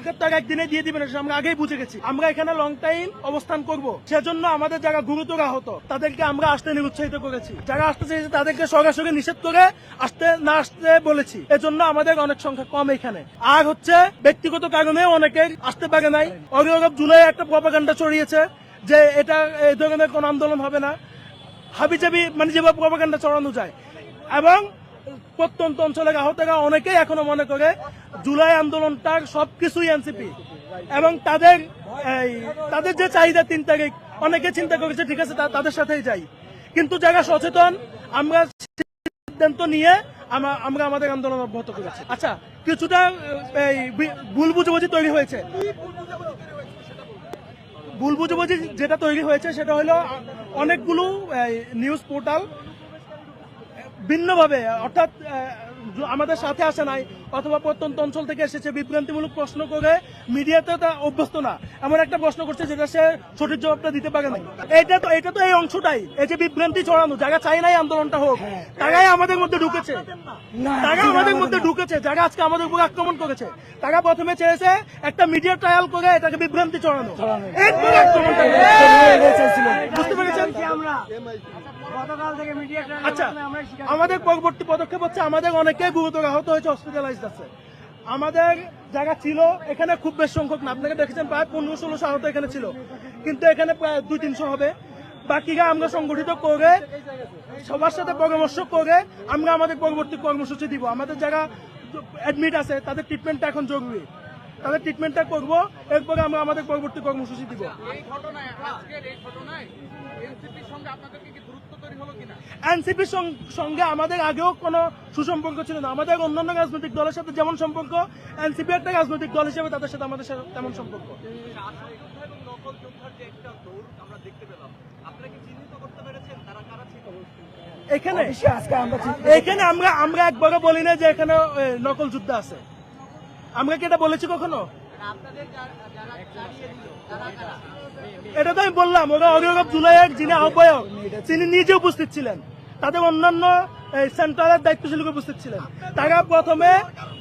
সরকার তো একদিনে দিয়ে দিবে আমরা আগেই বুঝে গেছি। আমরা এখানে লং টাইম অবস্থান করব। সেজন্য আমাদের যারা গুরুতর আহত, তাদেরকে আমরা আসতে নিরুৎসাহিত করেছি। যারা আসতে চাইছে, তাদেরকে সরাসরি নিষেধ করে আসতে না আসতে বলেছি। এজন্য আমাদের অনেক সংখ্যা কম এখানে। আর হচ্ছে, ব্যক্তিগত কারণে অনেকে আসতে পারে নাই। অগরব জুলাই একটা প্রপাগান্ডা ছড়িয়েছে যে এটা এই ধরনের কোন আন্দোলন হবে না। হাবিজাবি মানে যেভাবে প্রপাগান্ডা ছড়ানো যায়। এবং প্রত্যন্ত অঞ্চলের আহতরা অনেকেই এখনও মনে করে জুলাই আন্দোলনটার সবকিছুই এনসিপি। এবং তাদের, এই, তাদের যে চাহিদা তিন তারিখ, অনেকে চিন্তা করেছে, ঠিক আছে তাদের সাথেই যাই। কিন্তু যারা সচেতন, আমরা সিদ্ধান্ত নিয়ে আমা- আমরা আমাদের আন্দোলন অব্যাহত করেছি। আচ্ছা কিছুটা, এই ভুল বুঝাবুঝি তৈরি হয়েছে। ভুল বুঝাবুঝি যেটা তৈরি হয়েছে সেটা হলো, অনেকগুলো নিউজ পোর্টাল ভিন্নভাবে অর্থাৎ আমাদের সাথে আসে নাই অথবা প্রত্যন্ত অঞ্চল থেকে এসেছে বিভ্রান্তিমূলক প্রশ্ন করে মিডিয়াতে তা অভ্যস্ত না। এমন একটা প্রশ্ন করছে যেটা সে সঠিক জবাবটা দিতে পারে নাই। এটা তো এটা তো এই অংশটাই এই যে বিভ্রান্তি ছড়ানো যারা চাই নাই আন্দোলনটা হোক তারাই আমাদের মধ্যে ঢুকেছে। তারা আমাদের মধ্যে ঢুকেছে যারা আজকে আমাদের উপর আক্রমণ করেছে। তারা প্রথমে চেয়েছে একটা মিডিয়া ট্রায়াল করে এটাকে বিভ্রান্তি ছড়ানো। এরপরে আক্রমণটা আচ্ছা আমাদের পরবর্তী পদক্ষেপ হচ্ছে আমাদের অনেকে গুরুতর আহত হয়েছে হসপিটালাইজড আছে। আমাদের জায়গা ছিল এখানে খুব বেশ সংখ্যক না। আপনাকে দেখেছেন প্রায় পনেরো ষোলোশো আহত এখানে ছিল। কিন্তু এখানে প্রায় দুই তিনশো হবে। বাকিরা আমরা সংগঠিত করে সবার সাথে পরামর্শ করে আমরা আমাদের পরবর্তী কর্মসূচি দিব। আমাদের যারা অ্যাডমিট আছে তাদের ট্রিটমেন্টটা এখন জরুরি। তাদের ট্রিটমেন্টটা করব এরপরে আমরা আমাদের পরবর্তী কর্মসূচি দিব। এনসিপির সঙ্গে আপনাদেরকে কি দূরত্ব তৈরি হলো কিনা? এনসিপির সঙ্গে আমাদের আগেও কোনো সুসম্পর্ক ছিল না। আমাদের অন্যান্য রাজনৈতিক দলের সাথে যেমন সম্পর্ক এনসিপি একটা রাজনৈতিক দল হিসেবে তাদের সাথে আমাদের সাথে তেমন সম্পর্ক। এবং নকল যোদ্ধার যে একটা দৌড় আমরা দেখতে পেলাম আপনারা কি চিহ্নিত করতে পেরেছেন? তারা কারা ছিল? এখানে? আজকে আমরা এখানে আমরা আমরা একবারও বলি না যে এখানে নকল যুদ্ধ আছে। আমরা কি এটা বলেছি কখনো? এটা তো আমি বললাম ওরা অরিয়ব জুলাইয়ের যিনি আহ্বায়ক তিনি নিজে উপস্থিত ছিলেন। তাদের অন্যান্য এই, সেন্ট্রালের দায়িত্বশীল উপস্থিত ছিলেন। তারা প্রথমে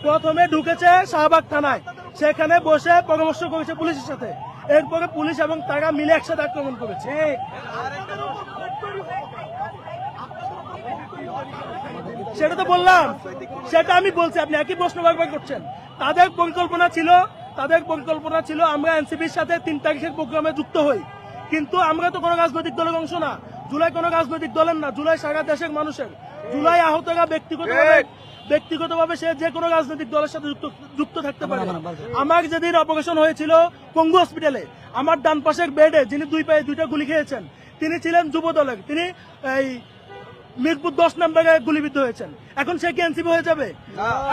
প্রথমে ঢুকেছে শাহবাগ থানায়। সেখানে বসে পরামর্শ করেছে পুলিশের সাথে। এরপরে পুলিশ এবং তারা মিলে একসাথে আক্রমণ করেছে। সেটা তো বললাম। সেটা আমি বলছি আপনি একই প্রশ্ন বারবার করছেন। তাদের পরিকল্পনা ছিল তাদের পরিকল্পনা ছিল আমরা এনসিপির সাথে তিন তারিখের প্রোগ্রামে যুক্ত হই। কিন্তু আমরা তো কোনো রাজনৈতিক দলের অংশ না। জুলাই কোনো রাজনৈতিক দলের না জুলাই সারা দেশের মানুষের। জুলাই আহতরা ব্যক্তিগতভাবে ব্যক্তিগতভাবে সে যে কোনো রাজনৈতিক দলের সাথে যুক্ত যুক্ত থাকতে পারে। আমার যেদিন অপারেশন হয়েছিল পঙ্গু হসপিটালে আমার ডান পাশের বেডে যিনি দুই পায়ে দুইটা গুলি খেয়েছেন তিনি ছিলেন যুব দলের তিনি এই মিরপুর দশ নম্বরে গুলিবিদ্ধ হয়েছেন। এখন সে কি এনসিপি হয়ে যাবে?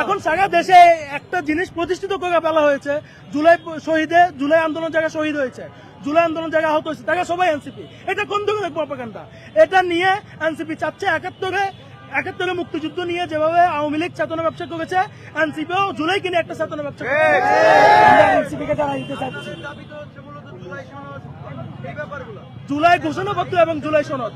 এখন সারা দেশে একটা জিনিস প্রতিষ্ঠিত করে ফেলা হয়েছে। জুলাই শহীদে জুলাই আন্দোলন জায়গায় শহীদ হয়েছে জুলাই আন্দোলন জায়গায় আহত হয়েছে তারা সবাই এনসিপি। এটা কোন ধরনের প্রপাগান্ডা এটা নিয়ে এনসিপি চাচ্ছে একাত্তরে একাত্তরে মুক্তিযুদ্ধ নিয়ে যেভাবে আওয়ামী লীগ চেতনা ব্যবসা করেছে এনসিপিও জুলাই কিনে একটা চেতনা ব্যবসা করেছে। এনসিপিকে জানা দিতে চাচ্ছি। জুলাই সনদ এই ঘোষণাপত্র এবং জুলাই সনদ।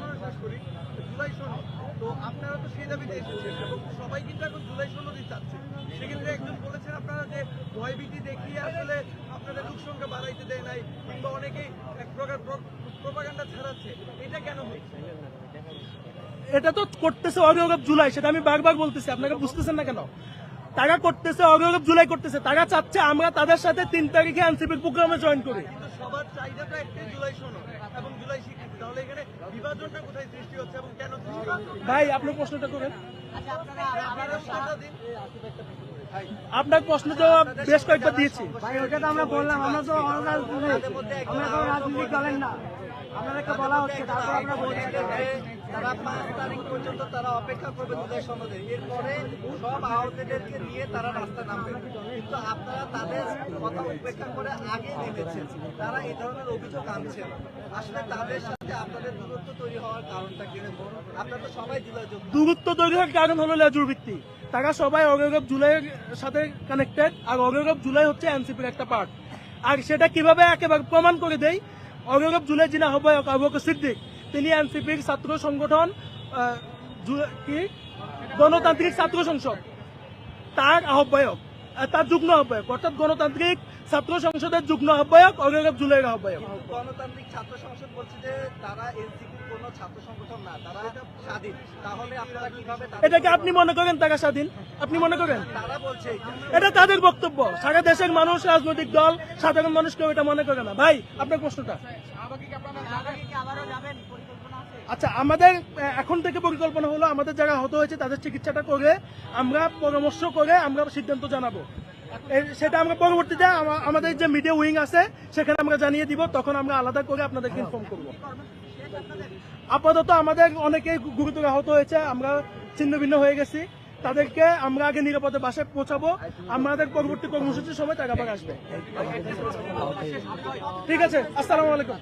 জুলাই সনদ। তো আপনারা তো সেই দাবিতে এসেছেন এবং সবাই কিন্তু এখন জুলাই সনদই চাচ্ছে। সেক্ষেত্রে একজন বলেছেন আপনারা যে ভয়ভীতি দেখিয়ে আসলে আপনাদের লোক সংখ্যা বাড়াইতে দেয় নাই কিংবা অনেকেই এক প্রকার প্রপাগান্ডা ছড়াচ্ছে। এটা কেন হচ্ছে? এটা তো করতেছে অগৌরব জুলাই সেটা আমি বারবার বলতেছি আপনাকে বুঝতেছেন না কেন? তারা করতেছে অগৌরব জুলাই করতেছে তারা চাচ্ছে আমরা তাদের সাথে তিন তারিখে এনসিপির প্রোগ্রামে জয়েন করি। সবার চাহিদাটা একটাই জুলাই সনদ এবং জুলাই তাহলে এখানে বিভাজনটা কোথায় সৃষ্টি হচ্ছে এবং কেন ভাই আপনার প্রশ্নটা করেন। আপনারা দিন। আপনার প্রশ্ন তো বেশ কয়েকবার দিয়েছি। ভাই ওটা তো আমরা বললাম আমরা তো আমরা তো রাজনৈতিক দলের না। আমাদেরকে বলা হচ্ছে, তারপর আমরা বলছি তারা পাঁচ তারিখ পর্যন্ত তারা অপেক্ষা করবে সনদে এরপরে সব আহতদেরকে নিয়ে তারা নামবে। কিন্তু আপনারা তাদের কথা উপেক্ষা করে আগে নিতেছেন তারা এই ধরনের অভিযোগ আনছেন। আসলে তাদের সাথে আপনাদের দূরত্ব তৈরি হওয়ার কারণটা আপনারা তো সবাই দূরত্ব তৈরি হওয়ার কারণ হলো লেজুর ভিত্তি। তারা সবাই অগৌরব জুলাইয়ের সাথে কানেক্টেড আর অগৌরব জুলাই হচ্ছে এনসিপির একটা পার্ট আর সেটা কীভাবে একেবারে প্রমাণ করে দেই অগৌরব জুলাই যিনি আহ্বায়ক আবু বকর সিদ্দিক তিনি এনসিপির ছাত্র সংগঠন কি? গণতান্ত্রিক ছাত্র সংসদ। তার আহ্বায়ক আহ, তার যুগ্ম আহ্বায়ক অর্থাৎ গণতান্ত্রিক ছাত্র সংসদের যুগ্ম আহ্বায়ক অগ্রগাব জুলাইয়ের আহ্বায়ক। গণতান্ত্রিক ছাত্র সংসদ বলছে যে তারা কোনো ছাত্র সংগঠন না তারা স্বাধীন। তাহলে আপনারা কীভাবে এটাকে আপনি মনে করেন তারা স্বাধীন? আপনি মনে করেন? তারা বলছে এটা। তাদের বক্তব্য। সারা দেশের মানুষ রাজনৈতিক দল সাধারণ মানুষ কেউ এটা মনে করে না। ভাই আপনার প্রশ্নটা? আচ্ছা আমাদের এখন থেকে পরিকল্পনা হলো আমাদের যারা আহত হয়েছে তাদের চিকিৎসাটা করে আমরা পরামর্শ করে আমরা সিদ্ধান্ত জানাব। সেটা আমরা পরবর্তীতে আমাদের যে মিডিয়া উইং আছে, সেখানে আমরা জানিয়ে দিব, তখন আমরা আলাদা করে আপনাদেরকে ইনফর্ম করব। আপাতত আমাদের অনেকে গুরুতর আহত হয়েছে, আমরা ছিন্ন ভিন্ন হয়ে গেছি। তাদেরকে আমরা আগে নিরাপদে বাসায় পৌঁছাবো। আমাদের পরবর্তী কর্মসূচির সময় তারা আবার আসবে। ঠিক আছে, আসসালামু আলাইকুম।